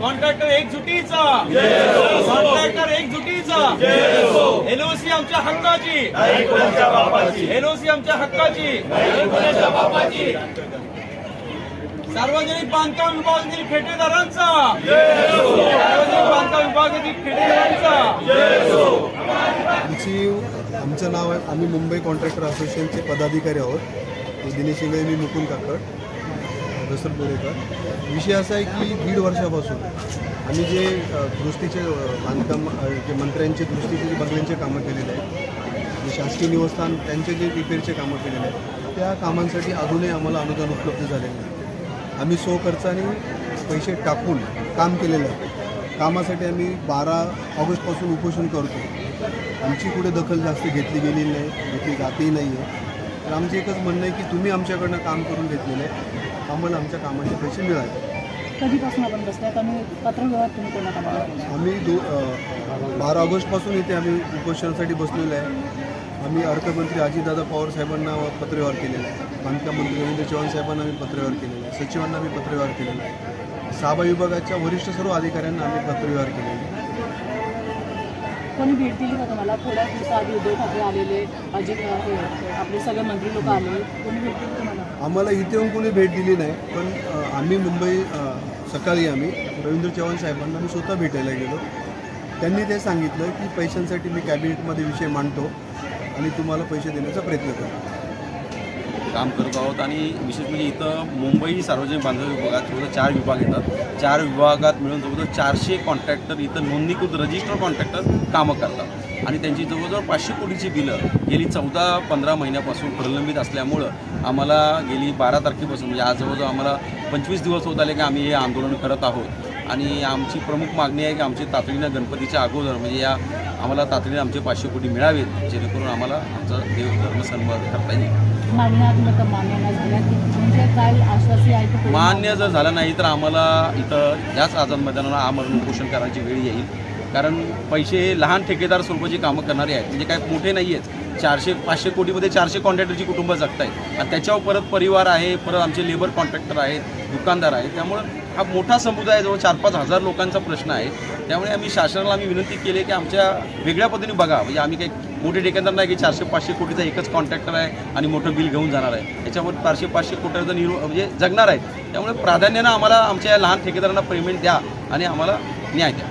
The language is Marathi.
कॉन्ट्रॅक्टर एकजुटीचा. एलओसी आमच्या हक्काची. एलओसी आमच्या हक्काची. सार्वजनिक बांधकाम विभागातील ठेकेदारांचा सार्वजनिक बांधकाम विभागातील ठेकेदारांचा आमची आमचं नाव आहे आम्ही मुंबई कॉन्ट्रॅक्टर असोसिएशनचे पदाधिकारी आहोत. दिनेश इंगळे मी मुकुंद काकड. दसर बोरेकर विषय असा आहे की दीड वर्षापासून आम्ही जे दृष्टीचे बांधकाम जे मंत्र्यांचे दृष्टीचे जे बंगल्यांचे कामं केलेले आहेत जे शासकीय निवासस्थान त्यांचे जे रिपेअरचे कामं केलेले आहेत त्या कामांसाठी अजूनही आम्हाला अनुदान उपलब्ध झालेलं नाही. आम्ही सो खर्चाने पैसे टाकून काम केलेलं आहे. कामासाठी आम्ही बारा ऑगस्टपासून उपोषण करतो. आमची कुठे दखल जास्त घेतली गेलेली नाही घेतली जातही नाही आहे तर आमचं एकच म्हणणं आहे की तुम्ही आमच्याकडनं काम करून घेतलेलं आहे. आम्हाला आमच्या कामाचे पैसे मिळाले. कधीपासून आपण बसल्यात आणि पत्रव्यवहार तुम्ही कोणाला केला आम्ही दो अ, बारा ऑगस्टपासून इथे आम्ही उपोषणासाठी बसलेलो आहे. आम्ही अर्थमंत्री अजितदादा पवार साहेबांना पत्रव्यवहार केलेला आहे. बांधकाम मंत्री रवींद्र चव्हाण साहेबांना आम्ही पत्रव्यवहार केलेला आहे. सचिवांना आम्ही पत्रव्यवहार केलेला आहे. सहाबा विभागाच्या वरिष्ठ सर्व अधिकाऱ्यांना आम्ही पत्रव्यवहार केलेला आहे. कोणी भेट दिली का तुम्हाला? थोड्या दिवसाआधी उद्धव ठाकरे आलेले अजित आपले सगळे मंत्री लोक आले कोणी भेट दिली तुम्हाला? आम्हाला इथे येऊन कोणी भेट दिली नाही पण आम्ही मुंबई सकाळी आम्ही रवींद्र चव्हाण साहेबांना मी स्वतः भेटायला गेलो. त्यांनी ते सांगितलं की पैशांसाठी मी कॅबिनेटमध्ये विषय मांडतो आणि तुम्हाला पैसे देण्याचा प्रयत्न करतो. काम करत आहोत आणि विशेष म्हणजे इथं मुंबई सार्वजनिक बांधकाम विभागात जवळजवळ चार विभाग येतात. चार विभागात मिळून जवळजवळ चारशे कॉन्ट्रॅक्टर इथं नोंदणीकृत रजिस्टर कॉन्ट्रॅक्टर कामं करतात. आणि त्यांची जवळजवळ पाचशे कोटीची बिलं गेली चौदा पंधरा महिन्यापासून प्रलंबित असल्यामुळं आम्हाला गेली बारा तारखेपासून म्हणजे आज जवळजवळ आम्हाला पंचवीस दिवस होत आले की आम्ही हे आंदोलन करत आहोत. आणि आमची प्रमुख मागणी आहे की आमची तातडीनं गणपतीच्या अगोदर म्हणजे या आम्हाला तातडीनं आमचे पाचशे कोटी मिळावेत जेणेकरून आम्हाला आमचा देव धर्म सन्मान करता येईल. मान्य जर झालं नाही तर आम्हाला इथं याच आझाद मैदानाला आमरण उपोषण करायची वेळ येईल. कारण पैसे लहान ठेकेदार स्वरूपाची कामं करणारे आहेत म्हणजे काय मोठे नाही आहेत चारशे पाचशे कोटीमध्ये चारशे कॉन्ट्रॅक्टरची कुटुंब जगत आहेत आणि त्याच्यावर परत परिवार आहे परत आमचे लेबर कॉन्ट्रॅक्टर आहेत दुकानदार आहेत. त्यामुळं हा मोठा समुदाय जवळ चार पाच हजार लोकांचा प्रश्न आहे. त्यामुळे आम्ही शासनाला आम्ही विनंती केली की आमच्या वेगळ्या पद्धतीने बघा. म्हणजे आम्ही काही मोठे ठेकेदार नाही की चारशे पाचशे कोटीचा एकच कॉन्ट्रॅक्टर आहे आणि मोठं बिल घेऊन जाणार आहे. त्याच्यावर चारशे पाचशे कोटीचा निर्व म्हणजे जगणार आहे त्यामुळे प्राधान्यानं आम्हाला आमच्या या लहान ठेकेदारांना पेमेंट द्या आणि आम्हाला न्याय द्या.